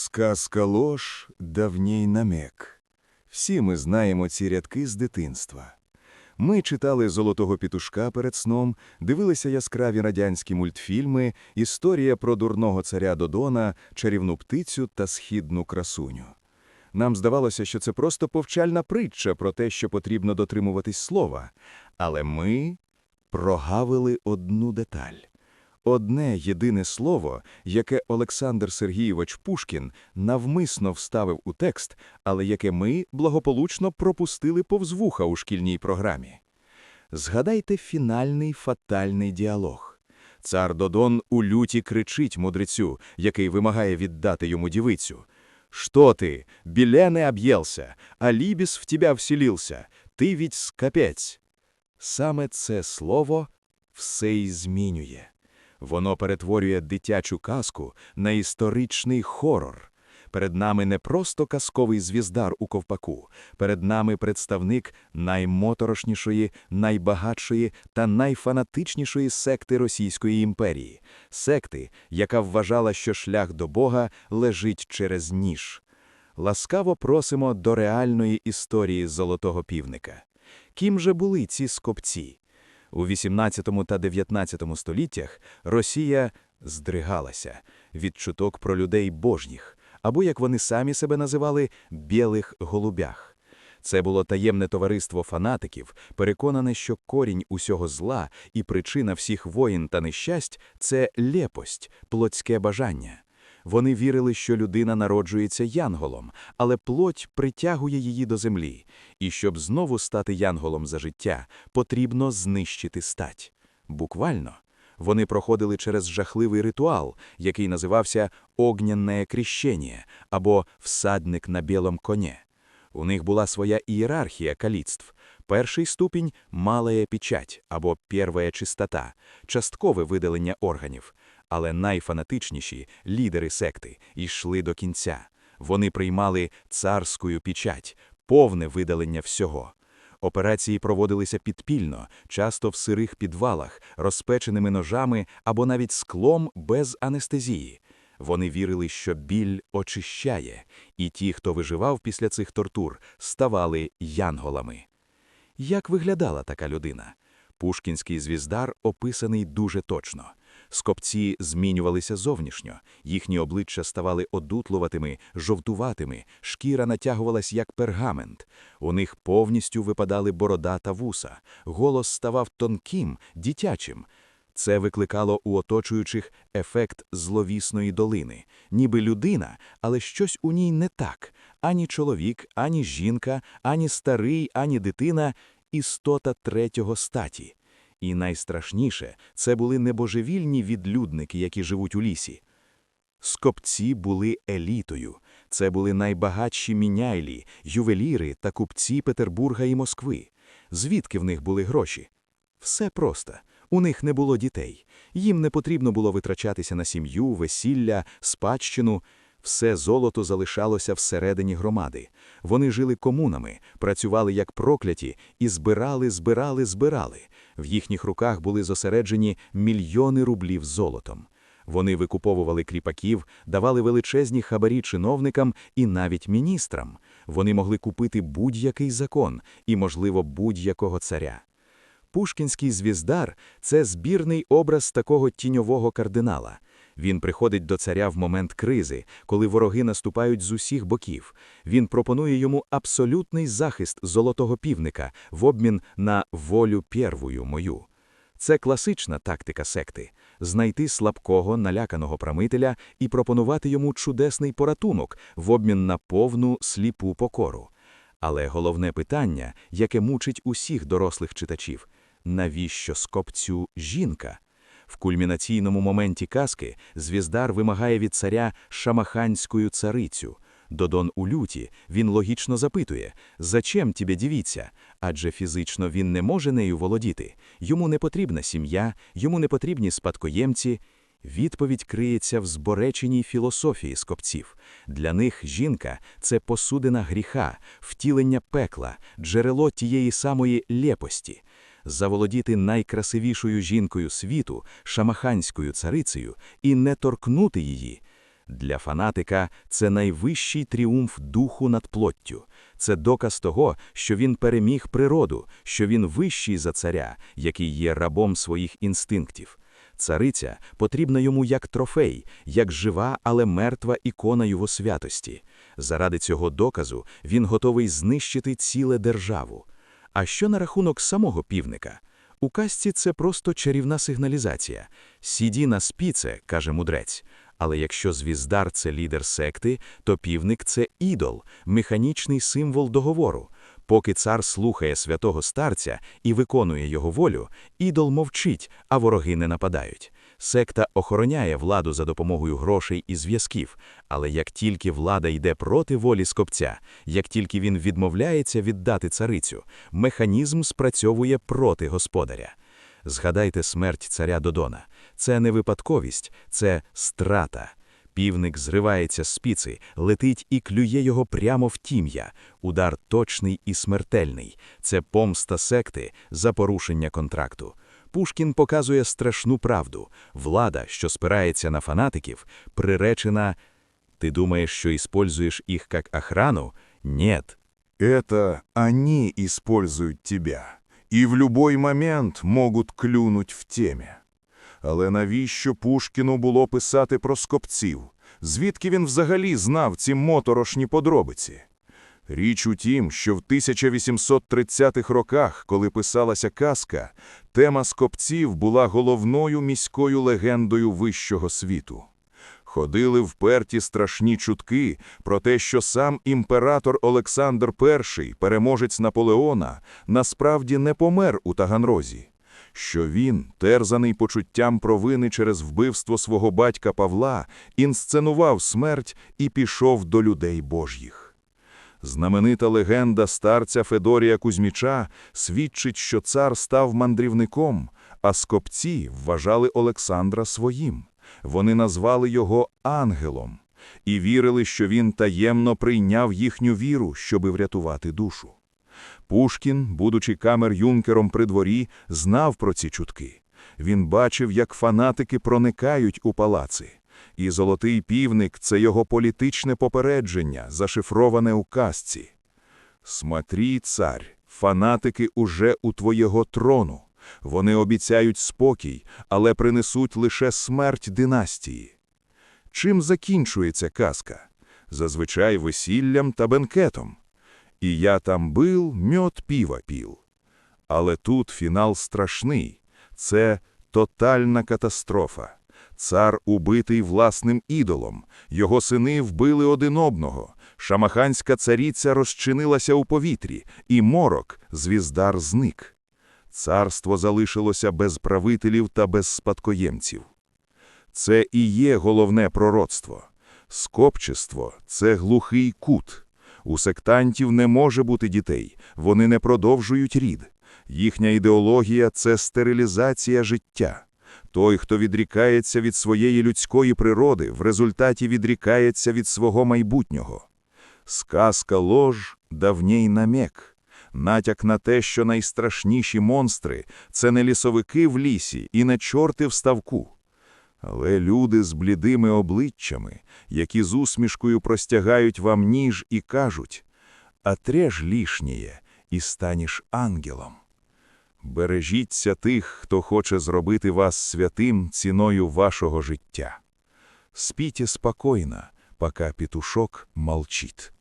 Сказка ложь, давній намек. Всі ми знаємо ці рядки з дитинства. Ми читали «Золотого пітушка» перед сном, дивилися яскраві радянські мультфільми, історія про дурного царя Додона, чарівну птицю та східну красуню. Нам здавалося, що це просто повчальна притча про те, що потрібно дотримуватись слова. Але ми прогавили одну деталь. Одне єдине слово, яке Олександр Сергійович Пушкін навмисно вставив у текст, але яке ми благополучно пропустили повз вуха у шкільній програмі. Згадайте фінальний фатальний діалог. Цар Додон у люті кричить мудрецю, який вимагає віддати йому дівицю. «Что ты, Белене об'єлся, а Лібіс в тебя вселился, ти ведь скапець». Саме це слово все й змінює. Воно перетворює дитячу казку на історичний хорор. Перед нами не просто казковий звіздар у ковпаку, перед нами представник наймоторошнішої, найбагатшої та найфанатичнішої секти Російської імперії, секти, яка вважала, що шлях до Бога лежить через ніж. Ласкаво просимо до реальної історії Золотого півника. Ким же були ці скопці? У XVIII та XIX століттях Росія здригалася від чуток про людей божніх, або, як вони самі себе називали, білих голубях. Це було таємне товариство фанатиків, переконане, що корінь усього зла і причина всіх воїн та нещасть це лепость, плотське бажання. Вони вірили, що людина народжується янголом, але плоть притягує її до землі, і щоб знову стати янголом за життя, потрібно знищити стать. Буквально. Вони проходили через жахливий ритуал, який називався «огнянне кріщення» або «всадник на білом коні». У них була своя ієрархія каліцтв. Перший ступінь малая печать або первая чистота, часткове видалення органів. Але найфанатичніші лідери секти йшли до кінця. Вони приймали царську печать, повне видалення всього. Операції проводилися підпільно, часто в сирих підвалах, розпеченими ножами або навіть склом без анестезії. Вони вірили, що біль очищає, і ті, хто виживав після цих тортур, ставали янголами. Як виглядала така людина? Пушкінський звіздар описаний дуже точно. Скопці змінювалися зовнішньо, їхні обличчя ставали одутлуватими, жовтуватими, шкіра натягувалась як пергамент. У них повністю випадали борода та вуса, голос ставав тонким, дитячим. Це викликало у оточуючих ефект зловісної долини, ніби людина, але щось у ній не так ані чоловік, ані жінка, ані старий, ані дитина, істота третього статі. І найстрашніше це були небожевільні відлюдники, які живуть у лісі. Скопці були елітою, це були найбагатші міняйлі, ювеліри та купці Петербурга і Москви. Звідки в них були гроші? Все просто. У них не було дітей, їм не потрібно було витрачатися на сім'ю, весілля, спадщину. Все золото залишалося всередині громади. Вони жили комунами, працювали як прокляті і збирали, збирали, збирали. В їхніх руках були зосереджені мільйони рублів золотом. Вони викуповували кріпаків, давали величезні хабарі чиновникам і навіть міністрам. Вони могли купити будь-який закон і, можливо, будь-якого царя. Пушкінський звіздар це збірний образ такого тіньового кардинала. Він приходить до царя в момент кризи, коли вороги наступають з усіх боків. Він пропонує йому абсолютний захист золотого півника в обмін на волю первую мою. Це класична тактика секти знайти слабкого, наляканого правителя і пропонувати йому чудесний поратунок в обмін на повну сліпу покору. Але головне питання, яке мучить усіх дорослих читачів навіщо скопцю жінка? В кульмінаційному моменті казки звіздар вимагає від царя шамаханську царицю. Додон у люті він логічно запитує, «Зачем тебе дивіться?» Адже фізично він не може нею володіти, йому не потрібна сім'я, йому не потрібні спадкоємці. Відповідь криється в збореченій філософії скопців. Для них жінка це посудина гріха, втілення пекла, джерело тієї самої лепості заволодіти найкрасивішою жінкою світу, шамаханською царицею, і не торкнути її. Для фанатика це найвищий тріумф духу над плоттю. Це доказ того, що він переміг природу, що він вищий за царя, який є рабом своїх інстинктів. Цариця потрібна йому як трофей, як жива, але мертва ікона його святості. Заради цього доказу він готовий знищити ціле державу. А що на рахунок самого півника? У казці це просто чарівна сигналізація. Сіді на спіце, каже мудрець. Але якщо звіздар це лідер секти, то півник це ідол, механічний символ договору. Поки цар слухає святого старця і виконує його волю, ідол мовчить, а вороги не нападають. Секта охороняє владу за допомогою грошей і зв'язків, але як тільки влада йде проти волі скопця, як тільки він відмовляється віддати царицю, механізм спрацьовує проти господаря. Згадайте смерть царя Додона. Це не випадковість, це страта. Півник зривається з спіци, летить і клює його прямо в тім'я. Удар точний і смертельний. Це помста секти за порушення контракту. Пушкін показує страшну правду. Влада, що спирається на фанатиків, приречена «Ти думаєш, що используєш їх як охрану? Нет. Это они используют тебя, і в любой момент можуть клюнуть в темі. Але навіщо Пушкіну було писати про скопців? Звідки він взагалі знав ці моторошні подробиці? Річ у тім, що в 1830-х роках, коли писалася казка, тема скопців була головною міською легендою вищого світу. Ходили вперті страшні чутки про те, що сам імператор Олександр І, переможець Наполеона, насправді не помер у Таганрозі, що він, терзаний почуттям провини через вбивство свого батька Павла, інсценував смерть і пішов до людей божих. Знаменита легенда старця Федорія Кузьміча свідчить, що цар став мандрівником, а скопці вважали Олександра своїм. Вони назвали його ангелом і вірили, що він таємно прийняв їхню віру, щоби врятувати душу. Пушкін, будучи камер-юнкером при дворі, знав про ці чутки. Він бачив, як фанатики проникають у палаци. І золотий півник це його політичне попередження, зашифроване у казці. Смотрі, царь, фанатики уже у твоєго трону. Вони обіцяють спокій, але принесуть лише смерть династії. Чим закінчується казка? Зазвичай весіллям та бенкетом. І я там бил, мьот піва піл. Але тут фінал страшний. Це тотальна катастрофа. Цар убитий власним ідолом, його сини вбили один одного, шамаханська царіця розчинилася у повітрі, і морок, звіздар, зник. Царство залишилося без правителів та без спадкоємців. Це і є головне пророцтво. Скопчество – це глухий кут. У сектантів не може бути дітей, вони не продовжують рід. Їхня ідеологія – це стерилізація життя. Той, хто відрікається від своєї людської природи, в результаті відрікається від свого майбутнього. Сказка лож давній намек, натяк на те, що найстрашніші монстри це не лісовики в лісі і не чорти в ставку. Але люди з блідими обличчями, які з усмішкою простягають вам ніж і кажуть «Отрежь лишнє, і станеш ангелом». Бережіться тих, хто хоче зробити вас святим ціною вашого життя. Спите спокойно, пока петушок молчит.